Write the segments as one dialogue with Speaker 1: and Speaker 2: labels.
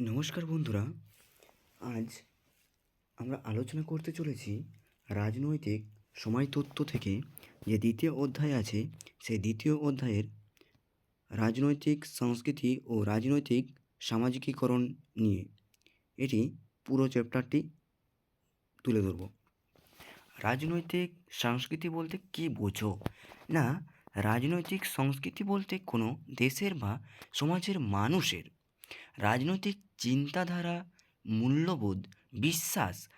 Speaker 1: নমস্কার বন্ধুরা। আজ আমরা আলোচনা করতে চলেছি রাজনৈতিক সময় তত্ত্ব থেকে যে দ্বিতীয় অধ্যায় আছে, সেই দ্বিতীয় অধ্যায়ের রাজনৈতিক সংস্কৃতি ও রাজনৈতিক সামাজিকীকরণ নিয়ে। এটি পুরো চ্যাপ্টারটি তুলে ধরব। রাজনৈতিক সংস্কৃতি বলতে কী বোঝো? না, রাজনৈতিক সংস্কৃতি বলতে কোনো দেশের বা সমাজের মানুষের রাজনৈতিক চিন্তাধারা, মূল্যবোধ, বিশ্বাস,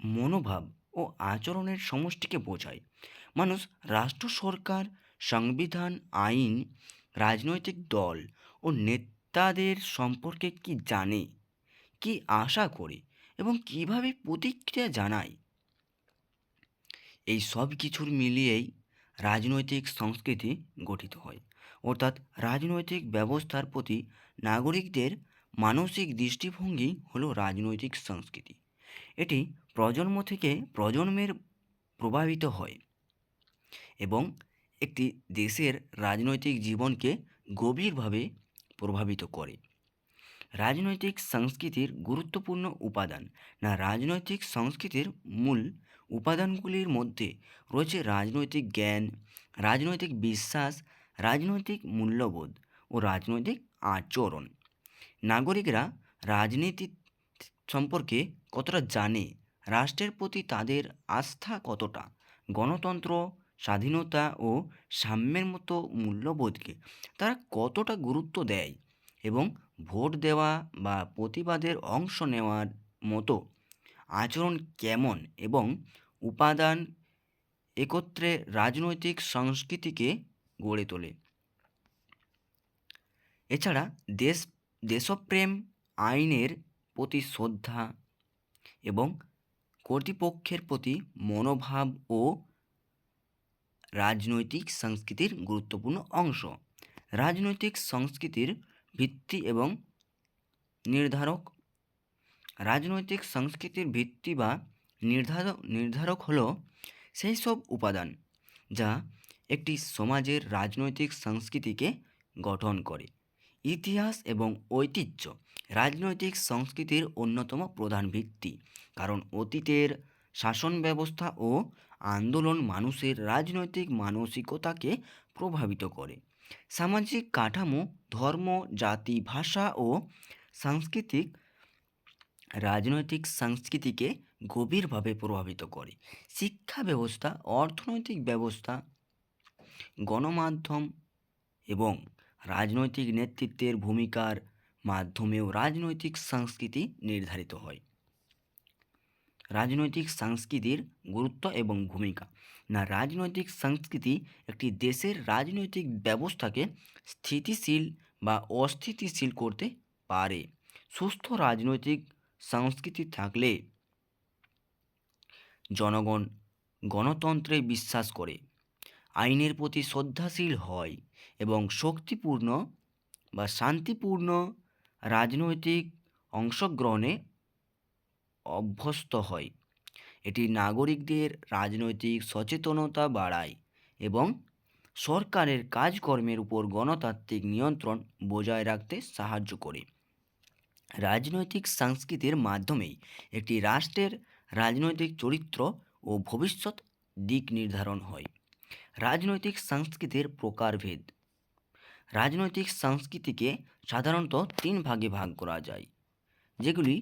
Speaker 1: মনোভাব ও আচরণের সমষ্টিকে বোঝায়। মানুষ রাষ্ট্র সরকার, সংবিধান, আইন, রাজনৈতিক দল ও নেতাদের সম্পর্কে কি জানে, কি আশা করে এবং কীভাবে প্রতিক্রিয়া জানায়? এই সব কিছুর মিলিয়েই রাজনৈতিক সংস্কৃতি গঠিত হয়। অর্থাৎ রাজনৈতিক ব্যবস্থার প্রতি নাগরিকদের মানসিক দৃষ্টিভঙ্গি হলো রাজনৈতিক সংস্কৃতি। এটি প্রজন্ম থেকে প্রজন্মের প্রভাবিত হয় এবং একটি দেশের রাজনৈতিক জীবনকে গভীরভাবে প্রভাবিত করে। রাজনৈতিক সংস্কৃতির গুরুত্বপূর্ণ উপাদান না রাজনৈতিক সংস্কৃতির মূল উপাদানগুলির মধ্যে রয়েছে রাজনৈতিক জ্ঞান, রাজনৈতিক বিশ্বাস রাজনৈতিক মূল্যবোধ ও রাজনৈতিক আচরণ। নাগরিকরা রাজনীতি সম্পর্কে কতটা জানে, রাষ্ট্রের প্রতি তাদের আস্থা কতটা, গণতন্ত্র, স্বাধীনতা ও সাম্যের মতো মূল্যবোধকে তারা কতটা গুরুত্ব দেয় এবং ভোট দেওয়া বা প্রতিবাদের অংশ নেওয়ার মতো আচরণ কেমন এবং উপাদান একত্রে রাজনৈতিক সংস্কৃতিকে গড়ে তোলে। এছাড়া দেশ, দেশপ্রেম আইনের প্রতি শ্রদ্ধা এবং কর্তৃপক্ষের প্রতি মনোভাব ও রাজনৈতিক সংস্কৃতির গুরুত্বপূর্ণ অংশ। রাজনৈতিক সংস্কৃতির ভিত্তি এবং নির্ধারক, রাজনৈতিক সংস্কৃতির ভিত্তি বা নির্ধারক নির্ধারক হলো সেই সব উপাদান যা একটি সমাজের রাজনৈতিক সংস্কৃতিকে গঠন করে। ইতিহাস এবং ঐতিহ্য রাজনৈতিক সংস্কৃতির অন্যতম প্রধান ভিত্তি। কারণ অতীতের শাসন ব্যবস্থা ও আন্দোলন মানুষের রাজনৈতিক মানসিকতাকে প্রভাবিত করে। সামাজিক কাঠামো, ধর্ম, জাতি, ভাষা ও সাংস্কৃতিক রাজনৈতিক সংস্কৃতিকে গভীরভাবে প্রভাবিত করে। শিক্ষা ব্যবস্থা, অর্থনৈতিক ব্যবস্থা গণমাধ্যম এবং রাজনৈতিক নেতৃত্বের ভূমিকার মাধ্যমেও রাজনৈতিক সংস্কৃতি নির্ধারিত হয়। রাজনৈতিক সংস্কৃতির গুরুত্ব এবং ভূমিকা। না, রাজনৈতিক সংস্কৃতি একটি দেশের রাজনৈতিক ব্যবস্থাকে স্থিতিশীল বা অস্থিতিশীল করতে পারে। সুস্থ রাজনৈতিক সংস্কৃতি থাকলে জনগণ গণতন্ত্রে বিশ্বাস করে। আইনের প্রতি শ্রদ্ধাশীল হয় এবং শক্তিপূর্ণ বা শান্তিপূর্ণ রাজনৈতিক অংশগ্রহণে অভ্যস্ত হয়। এটি নাগরিকদের রাজনৈতিক সচেতনতা বাড়ায় এবং সরকারের কাজকর্মের উপর গণতান্ত্রিক নিয়ন্ত্রণ বজায় রাখতে সাহায্য করে। রাজনৈতিক সংস্কৃতির মাধ্যমেই একটি রাষ্ট্রের রাজনৈতিক চরিত্র ও ভবিষ্যৎ দিক নির্ধারণ হয়। রাজনৈতিক সংস্কৃতির প্রকারভেদ। রাজনৈতিক সংস্কৃতিকে সাধারণত তিন ভাগে ভাগ করা যায়, যেগুলি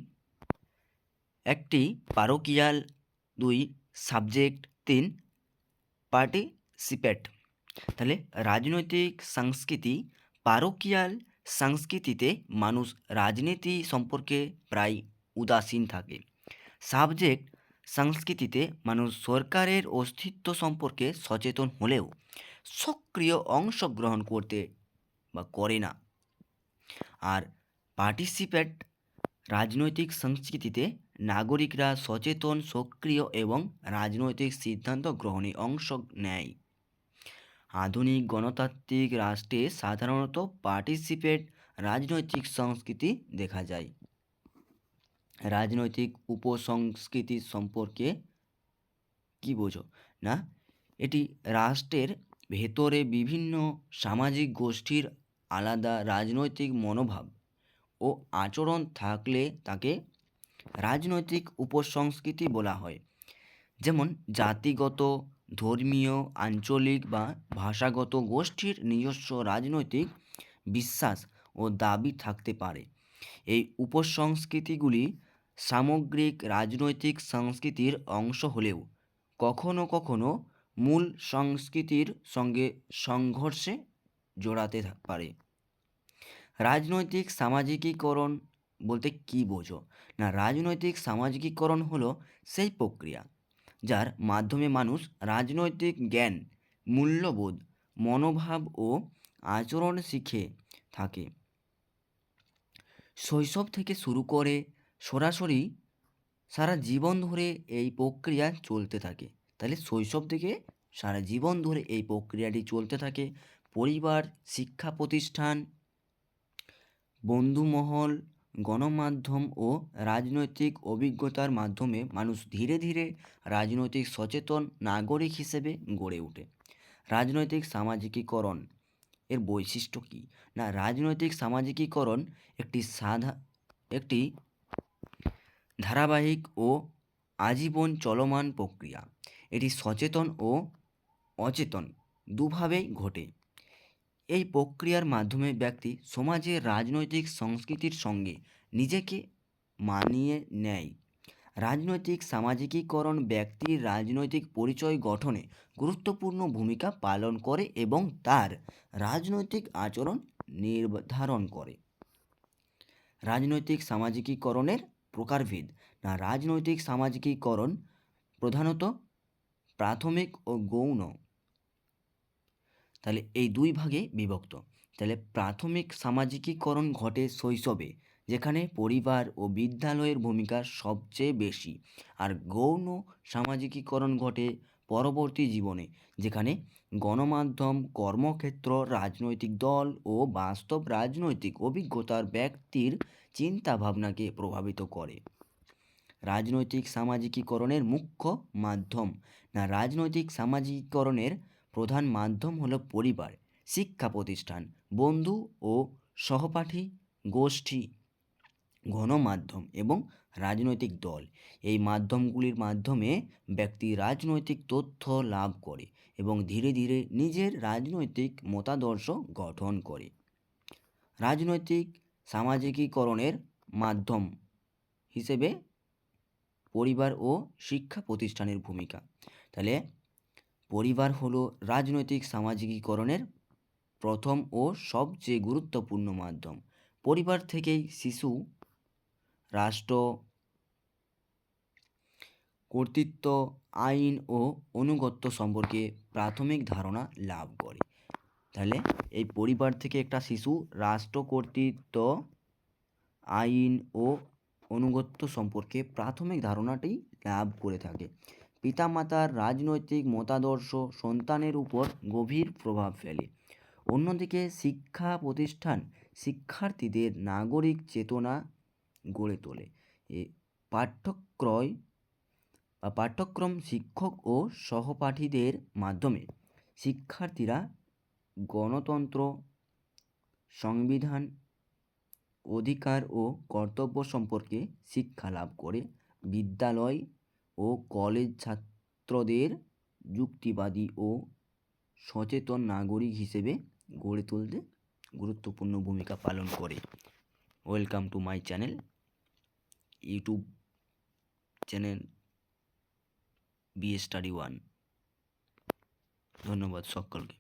Speaker 1: একটি পারোকিয়াল দুই সাবজেক্ট তিন পার্টিসিপেট তাহলে রাজনৈতিক সংস্কৃতি পারোকিয়াল সংস্কৃতিতে মানুষ রাজনীতি সম্পর্কে প্রায় উদাসীন থাকে। সাবজেক্ট সংস্কৃতিতে মানুষ সরকারের অস্তিত্ব সম্পর্কে সচেতন হলেও সক্রিয় অংশগ্রহণ করতে বা করে না। আর পার্টিসিপেট রাজনৈতিক সংস্কৃতিতে নাগরিকরা সচেতন, সক্রিয় এবং রাজনৈতিক সিদ্ধান্ত গ্রহণে অংশ নেয়। আধুনিক গণতান্ত্রিক রাষ্ট্রে সাধারণত পার্টিসিপেট রাজনৈতিক সংস্কৃতি দেখা যায়। রাজনৈতিক উপসংস্কৃতি সম্পর্কে কী বোঝো? না, এটি রাষ্ট্রের ভেতরে বিভিন্ন সামাজিক গোষ্ঠীর আলাদা রাজনৈতিক মনোভাব ও আচরণ থাকলে তাকে রাজনৈতিক উপসংস্কৃতি বলা হয়। যেমন জাতিগত, ধর্মীয়, আঞ্চলিক বা ভাষাগত গোষ্ঠীর নিজস্ব রাজনৈতিক বিশ্বাস ও দাবি থাকতে পারে। এই উপসংস্কৃতিগুলি সামগ্রিক রাজনৈতিক সংস্কৃতির অংশ হলেও কখনো কখনো মূল সংস্কৃতির সঙ্গে সংঘর্ষে জোড়াতে পারে। রাজনৈতিক সামাজিকীকরণ বলতে কী বোঝো? না, রাজনৈতিক সামাজিকীকরণ হলো সেই প্রক্রিয়া যার মাধ্যমে মানুষ রাজনৈতিক জ্ঞান, মূল্যবোধ, মনোভাব ও আচরণ শিখে থাকে। শৈশব থেকে শুরু করে সরাসরি সারা জীবন ধরে এই প্রক্রিয়া চলতে থাকে। তাহলে শৈশব থেকে সারা জীবন ধরে এই প্রক্রিয়াটি চলতে থাকে। পরিবার, শিক্ষা প্রতিষ্ঠান, বন্ধুমহল, গণমাধ্যম ও রাজনৈতিক অভিজ্ঞতার মাধ্যমে মানুষ ধীরে ধীরে রাজনৈতিক সচেতন নাগরিক হিসেবে গড়ে ওঠে। রাজনৈতিক সামাজিকীকরণ এর বৈশিষ্ট্য কী? না, রাজনৈতিক সামাজিকীকরণ একটি সাধা, একটি ধারাবাহিক ও আজীবন চলমান প্রক্রিয়া। এটি সচেতন ও অচেতন দুভাবেই ঘটে। এই প্রক্রিয়ার মাধ্যমে ব্যক্তি সমাজের রাজনৈতিক সংস্কৃতির সঙ্গে নিজেকে মানিয়ে নেয়। রাজনৈতিক সামাজিকীকরণ ব্যক্তির রাজনৈতিক পরিচয় গঠনে গুরুত্বপূর্ণ ভূমিকা পালন করে এবং তার রাজনৈতিক আচরণ নির্ধারণ করে। রাজনৈতিক সামাজিকীকরণের প্রকারভেদ না রাজনৈতিক সামাজিকীকরণ প্রধানত প্রাথমিক ও গৌণ। তাহলে এই দুই ভাগে বিভক্ত। তাহলে প্রাথমিক সামাজিকীকরণ ঘটে শৈশবে, যেখানে পরিবার ও বিদ্যালয়ের ভূমিকা সবচেয়ে বেশি। আর গৌণ সামাজিকীকরণ ঘটে পরবর্তী জীবনে, যেখানে গণমাধ্যম, কর্মক্ষেত্র, রাজনৈতিক দল ও বাস্তব রাজনৈতিক অভিজ্ঞতার ব্যক্তির চিন্তাভাবনাকে প্রভাবিত করে। রাজনৈতিক সামাজিকীকরণের মুখ্য মাধ্যম না রাজনৈতিক সামাজিকীকরণের প্রধান মাধ্যম হলো পরিবার, শিক্ষা প্রতিষ্ঠান, বন্ধু ও সহপাঠী গোষ্ঠী। গণমাধ্যম এবং রাজনৈতিক দল। এই মাধ্যমগুলির মাধ্যমে ব্যক্তি রাজনৈতিক তথ্য লাভ করে এবং ধীরে ধীরে নিজের রাজনৈতিক মতাদর্শ গঠন করে। রাজনৈতিক সামাজিকীকরণের মাধ্যম হিসেবে পরিবার ও শিক্ষা প্রতিষ্ঠানের ভূমিকা। তাহলে পরিবার হলো রাজনৈতিক সামাজিকীকরণের প্রথম ও সবচেয়ে গুরুত্বপূর্ণ মাধ্যম। পরিবার থেকেই শিশু রাষ্ট্র, কর্তৃত্ব, আইন ও অনুগত্য সম্পর্কে প্রাথমিক ধারণা লাভ করে। তাহলে এই পরিবার থেকে একটা শিশু রাষ্ট্র, কর্তৃত্ব, আইন ও অনুগত্য সম্পর্কে প্রাথমিক ধারণাটি লাভ করে থাকে। পিতামাতার রাজনৈতিক মতাদর্শ সন্তানের উপর গভীর প্রভাব ফেলে। অন্যদিকে শিক্ষা প্রতিষ্ঠান শিক্ষার্থীদের নাগরিক চেতনা গড়ে তোলে। এ পাঠ্যক্রয় বা পাঠ্যক্রম শিক্ষক ও সহপাঠীদের মাধ্যমে শিক্ষার্থীরা গণতন্ত্র, সংবিধান, অধিকার ও কর্তব্য সম্পর্কে শিক্ষা লাভ করে বিদ্যালয় ও কলেজ ছাত্রদের যুক্তিবাদী ও সচেতন নাগরিক হিসেবে গড়ে তুলতে গুরুত্বপূর্ণ ভূমিকা পালন করে। Welcome to my channel YouTube channel B study one. ধন্যবাদ সকলকে।